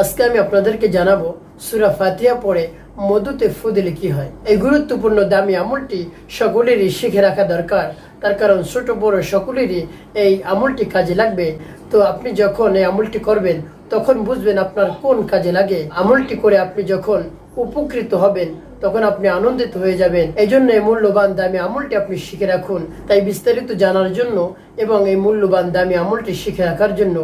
আজকে আমি আপনাদেরকে জানাব সুরা ফাতিয়া পড়ে মধুতে ফু দিলে কি হয়। এই গুরুত্বপূর্ণ দামি আমলটি সকলেরই শিখে রাখা দরকার। তার কারণ ছোট বড় সকলেরই এই আমলটি কাজে লাগবে। তো আপনি যখন এই আমলটি করবেন, তখন বুঝবেন আপনার কোন কাজে লাগে। আমলটি করে আপনি যখন উপকৃত হবেন, তখন আপনি আনন্দিত হয়ে যাবেন। এই জন্য এই মূল্যবান দামি আমলটি আপনি শিখে রাখুন। তাই বিস্তারিত জানার জন্য এবং এই মূল্যবান দামি আমলটি শিখে রাখার জন্য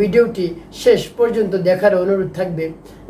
ভিডিওটি শেষ পর্যন্ত দেখার অনুরোধ থাকবে।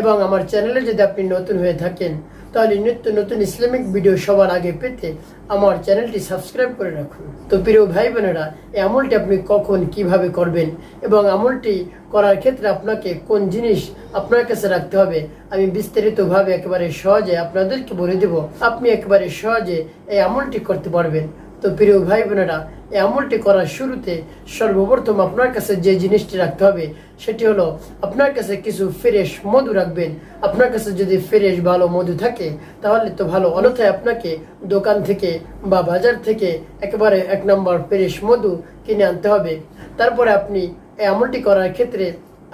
এবং আমার চ্যানেলে যদি আপনি নতুন হয়ে থাকেন তাহলে নিত্য নতুন ইসলামিক ভিডিও সবার আগে পেতে আমার চ্যানেলটি সাবস্ক্রাইব করে রাখুন। তো প্রিয় ভাই বোনেরা, এই আমলটি আপনি কখন, কীভাবে করবেন এবং আমলটি করার ক্ষেত্রে আপনাকে কোন জিনিস আপনার কাছে রাখতে হবে, আমি বিস্তারিতভাবে একেবারে সহজে আপনাদেরকে বলে দেব। আপনি একেবারে সহজে এই আমলটি করতে পারবেন। তো প্রিয় ভাই বোনেরা এই আমলটি করার শুরুতে সর্বপ্রথম আপনার কাছে যে জিনিসটি রাখতে হবে, সেটি হলো আপনার কাছে কিছু ফ্রেশ মধু রাখবেন। আপনার কাছে যদি ফ্রেশ ভালো মধু থাকে, তাহলে তো ভালো। অন্যথায় আপনাকে দোকান থেকে বা বাজার থেকে একেবারে এক নম্বর ফ্রেশ মধু কিনে আনতে হবে। তারপরে আপনি এই আমলটি করার ক্ষেত্রে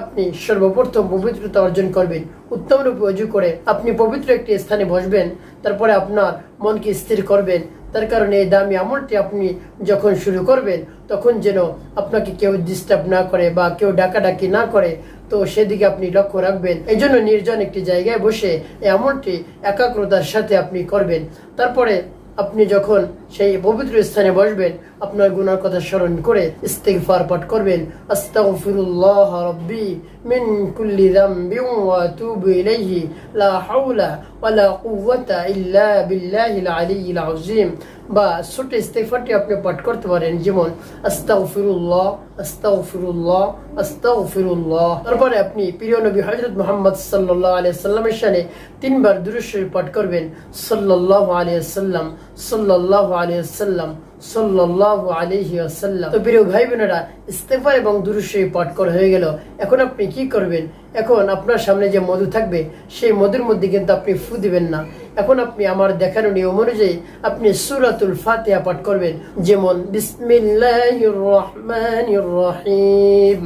আপনি সর্বপ্রথম পবিত্রতা অর্জন করবেন। উত্তম রূপে অজু করে আপনি পবিত্র একটি স্থানে বসবেন, তারপরে আপনার মনকে স্থির করবেন। তার কারণে এই দামি আমলটি আপনি যখন শুরু করবেন, তখন যেন আপনাকে কেউ ডিস্টার্ব না করে বা কেউ ডাকাডাকি না করে, তো সেদিকে আপনি লক্ষ্য রাখবেন। এই জন্য নির্জন একটি জায়গায় বসে এই আমলটি একাগ্রতার সাথে আপনি করবেন। তারপরে আপনি যখন সেই পবিত্র স্থানে বসবেন আপনার গুনার কথা স্মরণ করে ইস্তেগফার পাঠ করবেন। আস্তাগফিরুল্লাহ রাব্বি মিন কুল্লি যামবিন ওয়া আতুবু ইলাইহি। লা হাওলা ওয়ালা কুওয়াতা ইল্লা বিল্লাহিল আলিয়্যিল আযীম। বা ছোট ইস্তেগফারটি আপনি পাঠ করতে পারেন, যেমন আস্তাগফিরুল্লাহ আস্তাগফিরুল্লাহ আস্তাগফিরুল্লাহ। তারপরে আপনি প্রিয় নবী হযরত মুহাম্মদ সাল্লাল্লাহু আলাইহি সাল্লামের শানে তিনবার দুরূদ পাঠ করবেন। সাল্লাল্লাহু আলাইহি সাল্লাম, সাল্লাল্লাহু আলাইহি সাল্লাম। সাল্লাল্লাহু আলাইহি আসাল্লাম তো প্রিয় ভাই বোনেরা ইস্তেগফার এবং দুরূদ শরীফ পাঠ করা হয়ে গেল। এখন আপনি কি করবেন? এখন আপনার সামনে যে মধু থাকবে, সেই মধুর মধ্যে কিন্তু আপনি ফু দিবেন না। এখন আপনি আমার দেখানো নিয়ম অনুযায়ী আপনি সুরাতুল ফাতিহা পাঠ করবেন যেমন বিসমিল্লাহির রহমানির রহিম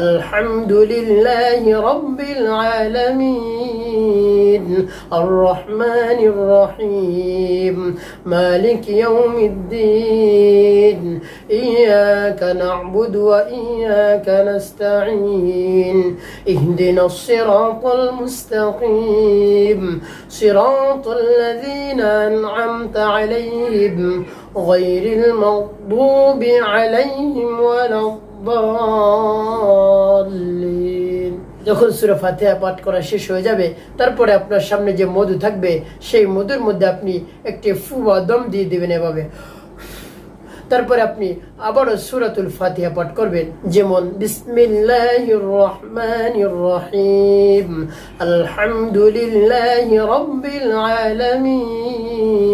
আলহামদুলিল্লাহি রাব্বিল আলামিন আর রহমানির রহিম মালিক ইয়াউমিদ্দিন ইয়াকা না'বুদু ওয়া ইয়াকা নাস্তাঈন ইহদিনাস সিরাতাল মুস্তাকিম সিরাত صراط الذين أنعمت عليهم غير المغضوب عليهم ولا الضالين যখন সুরা ফাতিহা পাঠ করা শেষ হয়ে যাবে তারপরে আপনার সামনে যে মধু থাকবে সেই মধুর মধ্যে আপনি একটি ফু বা দম দিয়ে দেবেন এভাবে তারপরে আপনি আবারও সুরাতুল ফাতিহা পাঠ করবেন। যেমন বিসমিল্লাহির রহমানির রহিম। আলহামদুলিল্লাহি রাব্বিল আলামিন।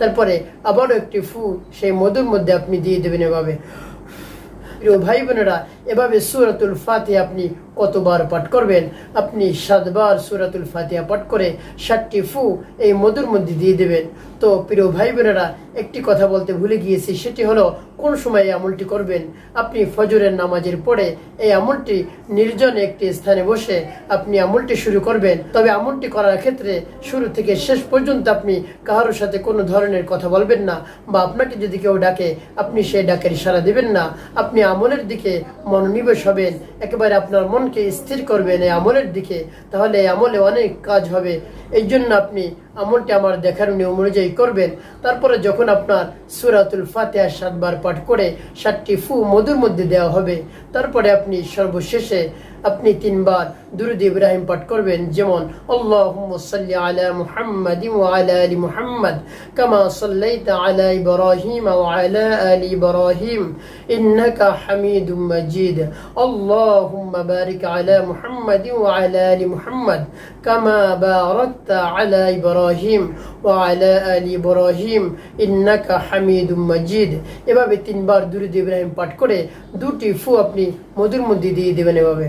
তারপরে আবারও একটি ফু সেই মধুর মধ্যে আপনি দিয়ে দেবেন এভাবে। প্রিয় ভাই বোনেরা এভাবে সুরাতুল ফাতিহা আপনি কতবার পাঠ করবেন? আপনি সাতবার সুরাতুল ফাতিহা পাঠ করে ষাটটি ফু এই মধুর মধ্যে দিয়ে দেবেন। তো প্রিয় ভাই বোনেরা একটি কথা বলতে ভুলে গিয়েছি, সেটি হলো, কোন সময় এই আমলটি করবেন? আপনি ফজরের নামাজের পরে এই আমলটি নির্জন একটি স্থানে বসে আপনি আমলটি শুরু করবেন। তবে আমলটি করার ক্ষেত্রে শুরু থেকে শেষ পর্যন্ত আপনি কারোর সাথে কোনো ধরনের কথা বলবেন না বা আপনাকে যদি কেউ ডাকে, আপনি সেই ডাকের ইশারা দিবেন না। আপনি আমলের দিকে মনোনিবেশ হবেন, একেবারে আপনার মনকে স্থির করবেন এই আমলের দিকে, তাহলে এই আমলে অনেক কাজ হবে। এই জন্য আপনি আমলটি আমার দেখার নিয়ম অনুযায়ী করবেন। তারপরে যখন আপনার সুরাতুল ফাতেহা সাতবার পাঠ করে, সাতটি ফু মধুর মধ্যে দেওয়া হবে, তারপরে আপনি সর্বশেষে আপনি তিনবার দুরুদ ইব্রাহিম পাঠ করবেন। যেমন সাল্লি আলা মুহাম্মাদ আলা আলি মুহাম্মাদ কামা সাল্লাইতা আলা ইব্রাহিম ওয়া আলা আলি ইব্রাহিম ইন্নাকা হামিদুম মাজিদ। আল্লাহুম্মা বারিক আলা মুহাম্মাদ আলা আলি মুহাম্মাদ কামা বারাকতা আলা ইব্রাহিম ওয়া আলা আলি ইব্রাহিম হামিদুম মাজিদ। এভাবে তিনবার দুরুদ ইব্রাহিম পাঠ করে দুটি ফু আপনি মধুর মধ্যে দিয়ে দেবেন এভাবে।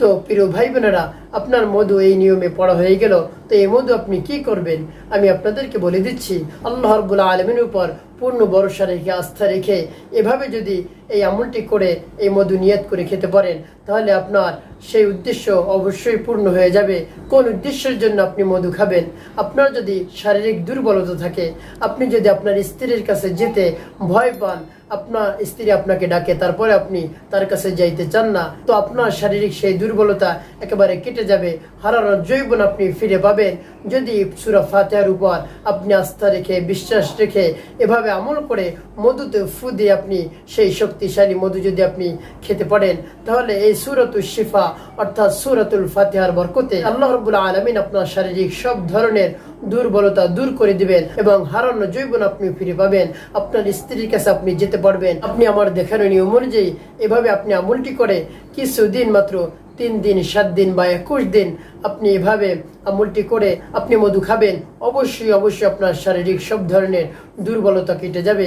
তো প্রিয় ভাই বোনেরা আপনার মধু এই নিয়মে পড়া হয়ে গেল। তো এই মধু আপনি কি করবেন? আমি আপনাদেরকে বলে দিচ্ছি, আল্লাহ রব্বুল আলমের উপর পূর্ণ ভরসা রেখে, আস্থা রেখে এভাবে যদি এই আমলটি করে, এই মধু নিয়াত করে খেতে পারেন, তাহলে আপনার সেই উদ্দেশ্য অবশ্যই পূর্ণ হয়ে যাবে। কোন উদ্দেশ্যের জন্য আপনি মধু খাবেন? আপনার যদি শারীরিক দুর্বলতা থাকে, আপনি যদি আপনার স্ত্রীর কাছে যেতে ভয় পান আপনার স্ত্রী আপনাকে ডাকে, তারপরে আপনি তার কাছে যাইতে চান না, তো আপনার শারীরিক সেই দুর্বলতা একেবারে কেটে যাবে। হারানোর জৈবন আপনি ফিরে পাবেন। যদি সুরা ফাতেহার উপর আপনি আস্থা রেখে, বিশ্বাস রেখে এভাবে আমল করে মধুতে ফু দিয়ে আপনি সেই শক্তিশালী মধু যদি আপনি খেতে পারেন, তাহলে এই সুরতুল শিফা অর্থাৎ সুরতুল ফাতেহার বরকতে আল্লাহ রবুল্লা আলমিন আপনার শারীরিক সব ধরনের দুর্বলতা দূর করে দিবেন এবং হারানো জৈবন আপনি ফিরে পাবেন। আপনার স্ত্রীর কাছে আপনি যেতে পারবেন। আপনি আমার দেখানো নিয়ম অনুযায়ী এভাবে আপনি আমলটি করে কিছুদিন মাত্র তিন দিন, সাত দিন বা একুশ দিন আপনি এভাবে আমলটি করে আপনি মধু খাবেন। অবশ্যই অবশ্যই আপনার শারীরিক সব ধরনের দুর্বলতা কেটে যাবে।